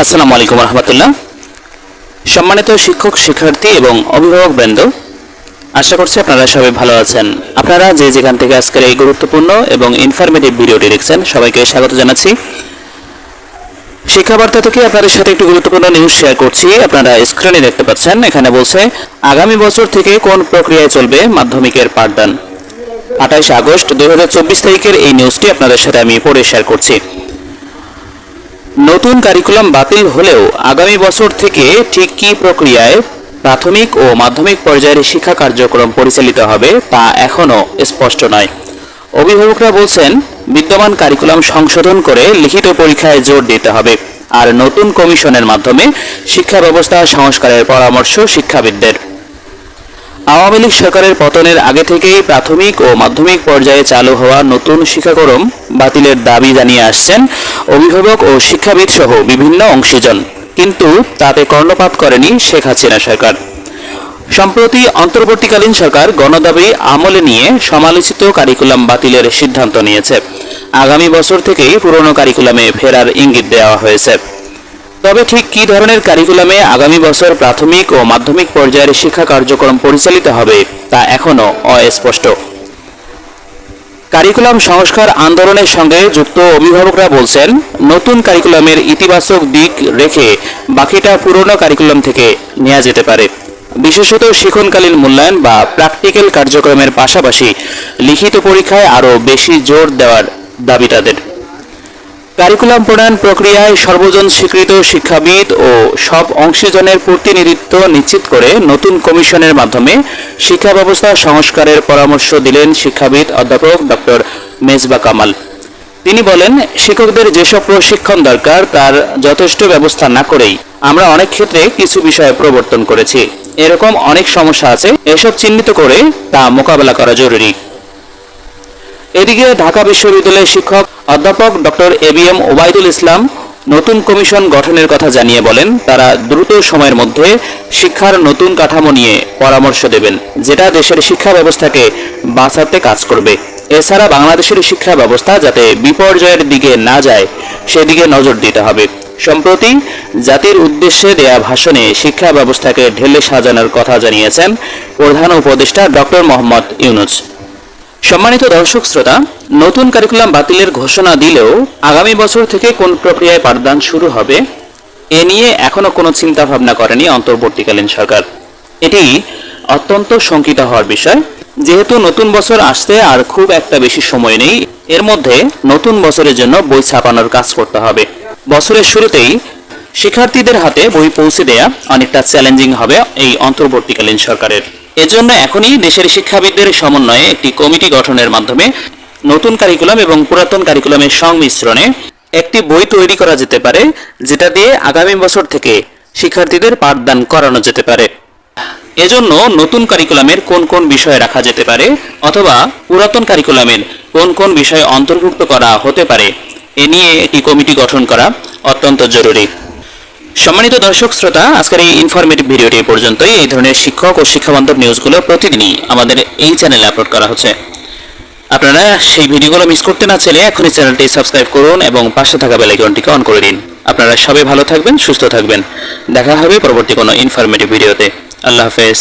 আসসালামু আলাইকুম রহমতুল্লাহ সম্মানিত শিক্ষক, শিক্ষার্থী এবং অভিভাবক বৃন্দ, আশা করছি আপনারা সবাই ভালো আছেন। আপনারা যে যেখান থেকে আজকের এই গুরুত্বপূর্ণ এবং ইনফরমেটিভ ভিডিওটি দেখছেন, সবাইকে স্বাগত জানাচ্ছি। শিক্ষাবার্তা থেকে আপনাদের সাথে একটি গুরুত্বপূর্ণ নিউজ শেয়ার করছি। আপনারা স্ক্রিনে দেখতে পাচ্ছেন, এখানে বলছে, আগামী বছর থেকে কোন প্রক্রিয়ায় চলবে মাধ্যমিকের পাঠদান? আঠাইশ আগস্ট দুই তারিখের এই নিউজটি আপনাদের সাথে আমি পড়ে শেয়ার করছি। নতুন কারিকুলাম বাতিল হলেও আগামী বছর থেকে ঠিক কী প্রক্রিয়ায় প্রাথমিক ও মাধ্যমিক পর্যায়ের শিক্ষা কার্যক্রম পরিচালিত হবে তা এখনও স্পষ্ট নয়। অভিভাবকরা বলছেন, বিদ্যমান কারিকুলাম সংশোধন করে লিখিত পরীক্ষায় জোর দিতে হবে আর নতুন কমিশনের মাধ্যমে শিক্ষা ব্যবস্থা সংস্কারের পরামর্শ শিক্ষাবিদদের। আওয়ামী লীগ সরকারের পতনের আগে থেকেই প্রাথমিক ও মাধ্যমিক পর্যায়ে চালু হওয়া নতুন শিক্ষাক্রম বাতিলের দাবি জানিয়ে আসছেন অভিভাবক ও শিক্ষাবিদ সহ বিভিন্ন অংশীজন। কিন্তু তাতে কর্ণপাত করেনি শেখ হাসিনা সরকার। সম্প্রতি অন্তর্বর্তীকালীন সরকার গণদাবি আমলে নিয়ে সমালোচিত কারিকুলাম বাতিলের সিদ্ধান্ত নিয়েছে। আগামী বছর থেকেই পুরনো কারিকুলামে ফেরার ইঙ্গিত দেওয়া হয়েছে। তবে ঠিক কী ধরনের কারিকুলামে আগামী বছর প্রাথমিক ও মাধ্যমিক পর্যায়ের শিক্ষা কার্যক্রম পরিচালিত হবে তা এখনও অস্পষ্ট। কারিকুলাম সংস্কার আন্দোলনের সঙ্গে যুক্ত অভিভাবকরা বলছেন, নতুন কারিকুলামের ইতিবাচক দিক রেখে বাকিটা পুরনো কারিকুলাম থেকে নেওয়া যেতে পারে। বিশেষত শিখনকালীন মূল্যায়ন বা প্র্যাকটিক্যাল কার্যক্রমের পাশাপাশি লিখিত পরীক্ষায় আরও বেশি জোর দেওয়ার দাবি তাদের। কারিকুলাম প্রণয়ন প্রক্রিয়ায় সর্বজন স্বীকৃত শিক্ষাবিদ ও সব অংশীজনের প্রতিনিধিত্ব নিশ্চিত করে নতুন কমিশনের মাধ্যমে শিক্ষা ব্যবস্থা সংস্কারের পরামর্শ দিলেন শিক্ষাবিদ অধ্যাপক ডক্টর মেজবা কামাল। তিনি বলেন, শিক্ষকদের যেসব প্রশিক্ষণ দরকার তার যথেষ্ট ব্যবস্থা না করেই আমরা অনেক ক্ষেত্রে কিছু বিষয়ে প্রবর্তন করেছি। এরকম অনেক সমস্যা আছে, এসব চিহ্নিত করে তা মোকাবেলা করা জরুরি। এদিকে ঢাকা বিশ্ববিদ্যালয়ের শিক্ষক অধ্যাপক doctor A B M Obaidul Islam নতুন কমিশন গঠনের কথা জানিয়ে বলেন, তারা দ্রুত সময়ের মধ্যে শিক্ষার নতুন কাঠামো নিয়ে পরামর্শ দেবেন, যেটা দেশের শিক্ষা ব্যবস্থাকে বাঁচাতে কাজ করবে। এছাড়া বাংলাদেশের শিক্ষা ব্যবস্থা যাতে বিপর্যয়ের দিকে না যায়, সেদিকে নজর দিতে হবে। সম্প্রতি জাতির উদ্দেশ্যে দেয়া ভাষণে শিক্ষা ব্যবস্থাকে ঢেলে সাজানোর কথা জানিয়েছেন প্রধান উপদেষ্টা ডক্টর মোহাম্মদ ইউনুস। সম্মানিত দর্শক শ্রোতা, নতুন কারিকুলাম বাতিলের ঘোষণা দিলেও আগামী বছর থেকে কোন প্রক্রিয়ায় পাঠদান শুরু হবে, এ নিয়ে এখনও কোনো চিন্তা ভাবনা করেনি অন্তর্বর্তীকালীন সরকার। এটি অত্যন্ত শঙ্কিত হওয়ার বিষয়। যেহেতু নতুন বছর আসতে আর খুব একটা বেশি সময় নেই, এর মধ্যে নতুন বছরের জন্য বই ছাপানোর কাজ করতে হবে। বছরের শুরুতেই শিক্ষার্থীদের হাতে বই পৌঁছে দেয়া অনেকটা চ্যালেঞ্জিং হবে এই অন্তর্বর্তীকালীন সরকারের। এজন্য এখনই দেশের শিক্ষাবিদদের সমন্বয়ে একটি কমিটি গঠনের মাধ্যমে নতুন কারিকুলাম এবং পুরাতন কারিকুলামের সংমিশ্রণে একটি বই তৈরি করা যেতে পারে, যেটা দিয়ে আগামী বছর থেকে শিক্ষার্থীদের পাঠদান করানো যেতে পারে। এজন্য নতুন কারিকুলামের কোন কোন বিষয় রাখা যেতে পারে অথবা পুরাতন কারিকুলামের কোন কোন বিষয় অন্তর্ভুক্ত করা হতে পারে, এ নিয়ে একটি কমিটি গঠন করা অত্যন্ত জরুরি। সম্মানিত দর্শক শ্রোতা, আজকের এই ইনফরমেটিভ ভিডিওটি পর্যন্তই। এই ধরনের শিক্ষক ও শিক্ষাবান্ধব নিউজগুলো প্রতিদিনই আমাদের এই চ্যানেলে আপলোড করা হচ্ছে। আপনারা সেই ভিডিওগুলো মিস করতে না চাইলে এখনই চ্যানেলটি সাবস্ক্রাইব করুন এবং পাশে থাকা বেল আইকনটিকে অন করে দিন। আপনারা সবাই ভালো থাকবেন, সুস্থ থাকবেন। দেখা হবে পরবর্তী কোনো ইনফরমেটিভ ভিডিওতে। আল্লাহ হাফেজ।